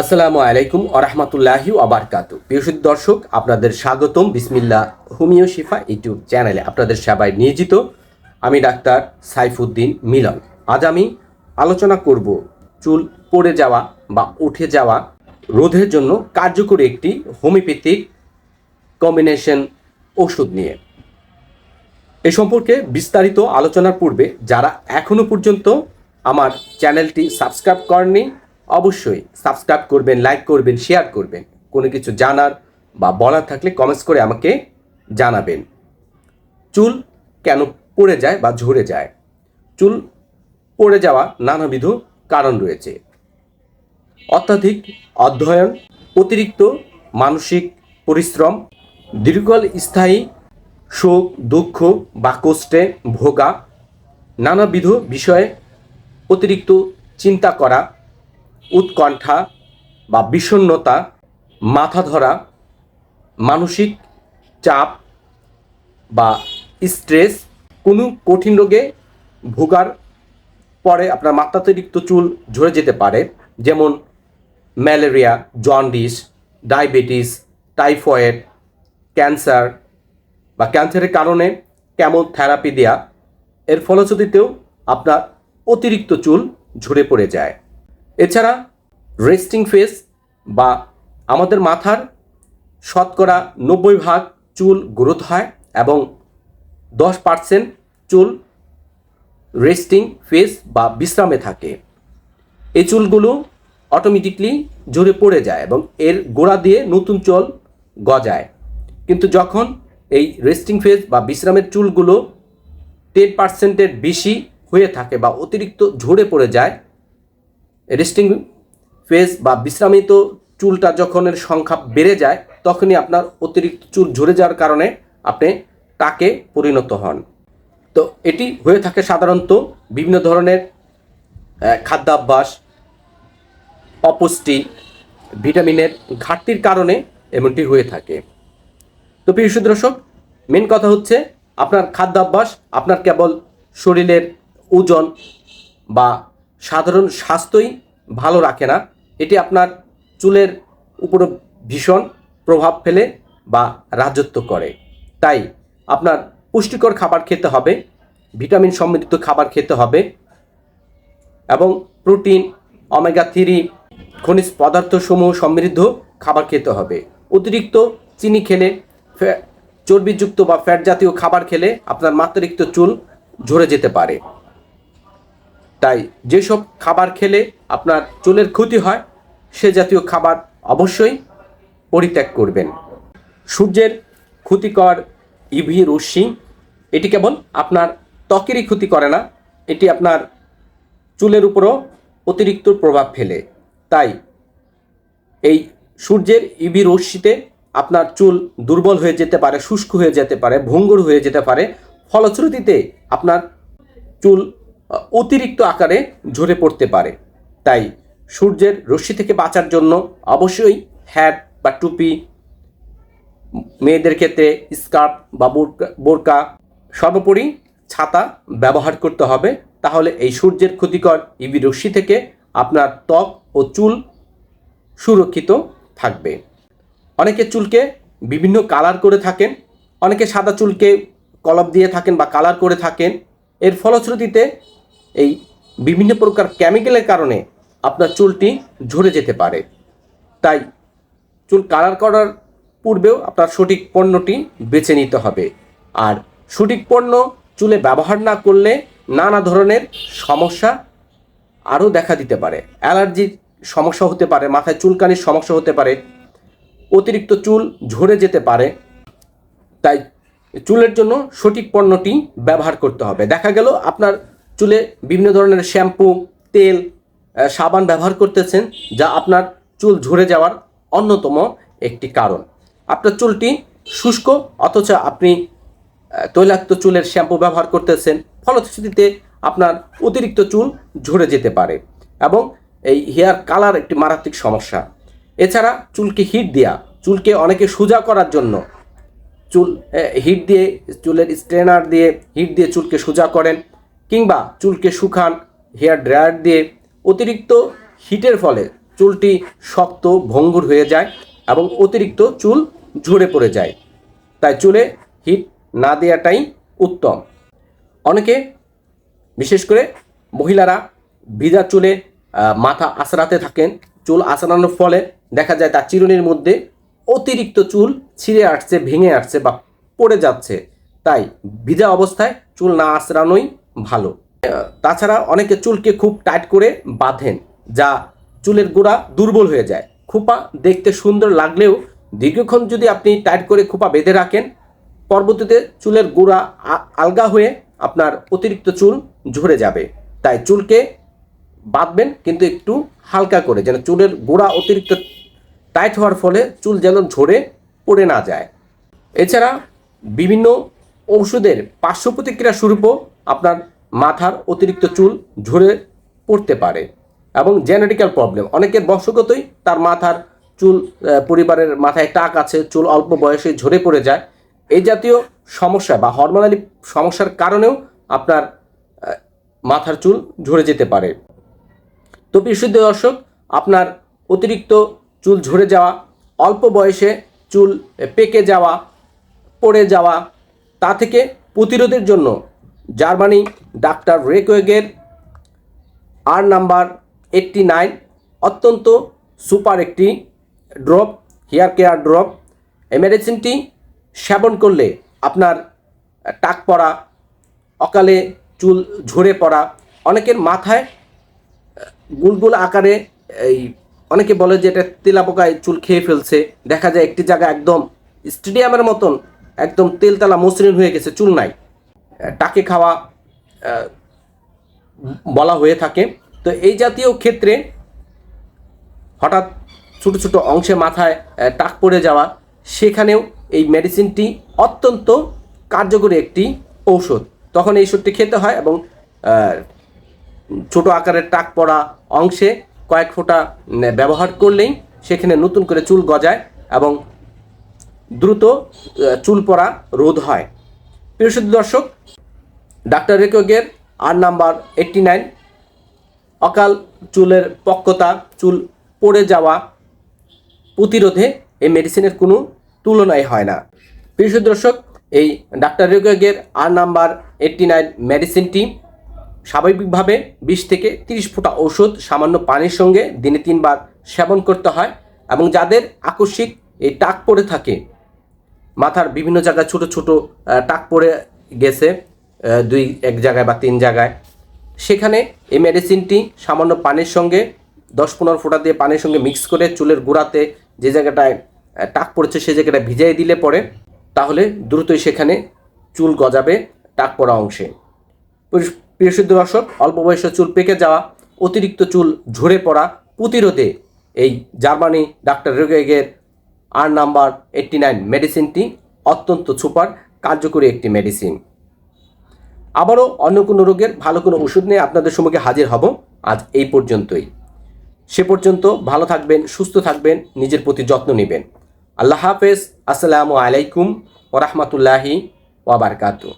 আসসালামু আলাইকুম আরহামতুল্লাহি আবারকাতু প্রিয়সিদ দর্শক, আপনাদের স্বাগতম বিসমিল্লা হোমিও শিফা ইউটিউব চ্যানেলে। আপনাদের সেবায় নিয়োজিত আমি ডাক্তার সাইফুদ্দিন মিলন। আজ আমি আলোচনা করব চুল পড়ে যাওয়া বা উঠে যাওয়া রোধের জন্য কার্যকরী একটি হোমিওপ্যাথিক কম্বিনেশন ওষুধ নিয়ে। এ সম্পর্কে বিস্তারিত আলোচনার পূর্বে যারা এখনও পর্যন্ত আমার চ্যানেলটি সাবস্ক্রাইব করেননি অবশ্যই সাবস্ক্রাইব করবেন লাইক করবেন শেয়ার করবেন। কোনো কিছু জানার বা বলার থাকলে কমেন্টস করে আমাকে জানাবেন। চুল কেন পড়ে যায় বা ঝরে যায়? চুল পড়ে যাওয়া নানাবিধ কারণ রয়েছে। অত্যাধিক অধ্যয়ন, অতিরিক্ত মানসিক পরিশ্রম, দীর্ঘকাল স্থায়ী শোক, দুঃখ বা কষ্টে ভোগা, নানাবিধ বিষয়ে অতিরিক্ত চিন্তা করা উৎকণ্ঠা বা বিষণ্ণতা মাথা ধরা মানসিক চাপ বা স্ট্রেস, কোনো কঠিন রোগে ভোগার পরে আপনার মাত্রাতিরিক্ত চুল ঝরে যেতে পারে, যেমন malaria, jaundice, diabetes, typhoid, cancer বা ক্যান্সারের কারণে কেমন থেরাপি দেওয়া এর ফলশ্রুতিতেও আপনার অতিরিক্ত চুল ঝরে পড়ে যায়। এছাড়া রেস্টিং ফেস বা আমাদের মাথার শতকরা নব্বই ভাগ চুল গ্রোথ হয় এবং দশ পার্সেন্ট চুল রেস্টিং ফেস বা বিশ্রামে থাকে। এই চুলগুলো অটোমেটিকলি ঝরে পড়ে যায় এবং এর গোড়া দিয়ে নতুন চুল গজায়। কিন্তু যখন এই রেস্টিং ফেজ বা বিশ্রামের চুলগুলো টেন পার্সেন্টের বেশি হয়ে থাকে বা অতিরিক্ত ঝরে পড়ে যায় রেস্টিং ফেজ বা বিশ্রামিত চুলটা যখন এর সংখ্যা বেড়ে যায়, তখনই আপনার অতিরিক্ত চুল ঝরে যাওয়ার কারণে আপনি টাকে পরিণত হন। তো এটি হয়ে থাকে সাধারণত বিভিন্ন ধরনের খাদ্যাভ্যাস, অপুষ্টি, ভিটামিনের ঘাটতির কারণে এমনটি হয়ে থাকে। তো প্রিয় দর্শক মেন কথা হচ্ছে আপনার খাদ্যাভ্যাস, আপনার কেবল শরীরের ওজন বা সাধারণ স্বাস্থ্যই ভালো রাখে না, এটি আপনার চুলের উপরে ভীষণ প্রভাব ফেলে বা রাজত্ব করে। তাই আপনার পুষ্টিকর খাবার খেতে হবে, ভিটামিন সমৃদ্ধ খাবার খেতে হবে এবং প্রোটিন অমেগা থ্রি, খনিজ পদার্থসমূহ সমৃদ্ধ খাবার খেতে হবে। অতিরিক্ত চিনি খেলে চর্বিযুক্ত বা ফ্যাট জাতীয় খাবার খেলে আপনার মাত্রাতিরিক্ত চুল ঝরে যেতে পারে। তাই যেসব খাবার খেলে আপনার চুলের ক্ষতি হয়, সে জাতীয় খাবার অবশ্যই পরিত্যাগ করবেন। সূর্যের ক্ষতিকর ইভি রশ্মি, এটি কেবল আপনার ত্বকেরই ক্ষতি করে না, এটি আপনার চুলের উপরও অতিরিক্ত প্রভাব ফেলে। তাই এই সূর্যের ইবি রশ্মিতে আপনার চুল দুর্বল হয়ে যেতে পারে, শুষ্ক হয়ে যেতে পারে, ভঙ্গুর হয়ে যেতে পারে। ফলশ্রুতিতে আপনার চুল অতিরিক্ত আকারে ঝরে পড়তে পারে। তাই সূর্যের রশ্মি থেকে বাঁচার জন্য অবশ্যই হ্যাট বা টুপি, মেয়েদের ক্ষেত্রে স্কার্ফ বা বোরকা- সর্বোপরি ছাতা ব্যবহার করতে হবে। তাহলে এই সূর্যের ক্ষতিকর ইবি রশ্মি থেকে আপনার ত্বক ও চুল সুরক্ষিত থাকবে। অনেকে চুলকে বিভিন্ন কালার করে থাকেন, অনেকে সাদা চুলকে কলপ দিয়ে থাকেন বা কালার করে থাকেন। এর ফলশ্রুতিতে এই বিভিন্ন প্রকার কেমিক্যালের কারণে আপনার চুলটি ঝরে যেতে পারে। তাই চুল কালার করার পূর্বেও আপনার সঠিক পণ্যটি বেছে নিতে হবে। আর সঠিক পণ্য চুলে ব্যবহার না করলে নানা ধরনের সমস্যা আরও দেখা দিতে পারে। অ্যালার্জির সমস্যা হতে পারে, মাথায় চুলকানির সমস্যা হতে পারে, অতিরিক্ত চুল ঝরে যেতে পারে। তাই চুলের জন্য সঠিক পণ্যটি ব্যবহার করতে হবে। দেখা গেল আপনার চুলে বিভিন্ন ধরনের শ্যাম্পু, তেল সাবান ব্যবহার করতেছেন, যা আপনার চুল ঝরে যাওয়ার অন্যতম একটি কারণ। আপনার চুলটি শুষ্ক, অথচ আপনি তৈলাক্ত চুলের শ্যাম্পু ব্যবহার করতেছেন, ফলশ্রুতিতে আপনার অতিরিক্ত চুল ঝরে যেতে পারে এবং এই হেয়ার কালার একটি মারাত্মক সমস্যা। এছাড়া চুলকে হিট দেওয়া চুলকে অনেকে সোজা করার জন্য চুল হিট দিয়ে, চুলের স্ট্রেনার দিয়ে হিট দিয়ে চুলকে সোজা করেন। কিংবা চুলকে শুকান হেয়ার ড্রায়ার দিয়ে অতিরিক্ত হিটের ফলে চুলটি শক্ত, ভঙ্গুর হয়ে যায় এবং অতিরিক্ত চুল ঝরে পড়ে যায়। তাই চুলে হিট না দেওয়াটাই উত্তম। অনেকে, বিশেষ করে মহিলারা, ভিজা চুলে মাথা আঁচড়াতে থাকেন। চুল আঁচড়ানোর ফলে দেখা যায় তার চিরুনির মধ্যে অতিরিক্ত চুল ছিঁড়ে আসছে, ভেঙে আসছে বা পড়ে যাচ্ছে। তাই ভিজা অবস্থায় চুল না আঁচড়ানোই ভালো। তাছাড়া অনেকে চুলকে খুব টাইট করে বাঁধেন, যা চুলের গোড়া দুর্বল হয়ে যায়। খোপা দেখতে সুন্দর লাগলেও দীর্ঘক্ষণ যদি আপনি টাইট করে খোপা বেঁধে রাখেন, পরবর্তীতে চুলের গোড়া আলগা হয়ে আপনার অতিরিক্ত চুল ঝরে যাবে। তাই চুলকে বাঁধবেন, কিন্তু একটু হালকা করে, যেন চুলের গোড়া অতিরিক্ত টাইট হওয়ার ফলে চুল যেন ঝরে পড়ে না যায়। এছাড়া বিভিন্ন ঔষধের পার্শ্ব প্রতিক্রিয়া স্বরূপও আপনার মাথার অতিরিক্ত চুল ঝরে পড়তে পারে এবং জেনেটিক্যাল প্রবলেম। অনেকের বংশগতই তার মাথার চুল পরিবারের মাথায় টাক আছে, চুল অল্প বয়সে ঝরে পড়ে যায়। এই জাতীয় সমস্যা বা হরমোনালি সমস্যার কারণেও আপনার মাথার চুল ঝরে যেতে পারে। তো বিশুদ্ধ দর্শক, আপনার অতিরিক্ত চুল ঝরে যাওয়া, অল্প বয়সে চুল পেকে যাওয়া, পড়ে যাওয়া, তা থেকে প্রতিরোধের জন্য জার্মানি ডাক্তার রেকোয়েগের আর নাম্বার এইটটি নাইন, অত্যন্ত সুপার একটি ড্রপ, হেয়ার কেয়ার ড্রপ। এই মেডিসিনটি সেবন করলে আপনার টাক পড়া, অকালে চুল ঝরে পড়া, অনেকের মাথায় গুলগুল আকারে, এই অনেকে বলে যে এটা তেলাপোকায় চুল খেয়ে ফেলছে। দেখা যায় একটি জায়গা একদম স্টেডিয়ামের মতন একদম তেলতলা মসৃণ হয়ে গেছে, চুল নাই। টাকে খাওয়া বলা হয়ে থাকে। তো এই জাতীয় ক্ষেত্রে হঠাৎ ছোট ছোট অংশে মাথায় টাক পড়ে যাওয়া, সেখানেও এই মেডিসিনটি অত্যন্ত কার্যকরী একটি ঔষধ। তখন এই ওষুধটি খেতে হয় এবং ছোট আকারের টাক পড়া অংশে কয়েক ফোঁটা ব্যবহার করলেই সেখানে নতুন করে চুল গজায় এবং দ্রুত চুল পড়া রোধ হয়। প্রিয় দর্শক, ডাক্তার রেকোগের আর নাম্বার এইটটি নাইন অকাল চুলের পক্কতা, চুল পড়ে যাওয়া প্রতিরোধে এই মেডিসিনের কোনো তুলনাই হয় না। প্রিয় দর্শক, এই ডাক্তার রেকোগের আর নাম্বার এইটটি নাইন মেডিসিনটি স্বাভাবিকভাবে বিশ থেকে তিরিশ ফোঁটা ঔষধ সামান্য পানির সঙ্গে দিনে তিনবার সেবন করতে হয় এবং যাদের আকস্মিক এই টাক পড়ে থাকে মাথার বিভিন্ন জায়গায় ছোট ছোট টাক পড়ে গেছে দুই, এক জায়গায় বা তিন জায়গায়। সেখানে এই মেডিসিনটি সামান্য পানির সঙ্গে, দশ পনেরো ফোঁটা দিয়ে পানির সঙ্গে মিক্স করে চুলের গোড়াতে যে জায়গাটায় টাক পড়েছে সেই জায়গাটা ভিজিয়ে দিলে পরে, তাহলে দ্রুতই সেখানে চুল গজাবে টাক পড়া অংশে। প্রিয় শুদ্ধ দর্শক, অল্প বয়সে চুল পেকে যাওয়া, অতিরিক্ত চুল ঝরে পড়া প্রতিরোধে এই জার্মানি ডাক্তার রেগেগের আর নাম্বার এইটটি নাইন মেডিসিনটি অত্যন্ত সুপার, কার্যকরী একটি মেডিসিন আবারও অন্য কোনো রোগের ভালো কোনো ওষুধ নিয়ে আপনাদের সম্মুখে হাজির হব আজ এই পর্যন্তই। সে পর্যন্ত ভালো থাকবেন, সুস্থ থাকবেন, নিজের প্রতি যত্ন নেবেন। আল্লাহ হাফেজ, আসসালামু আলাইকুম ওরহমতুল্লাহি ওয়াবারকাতু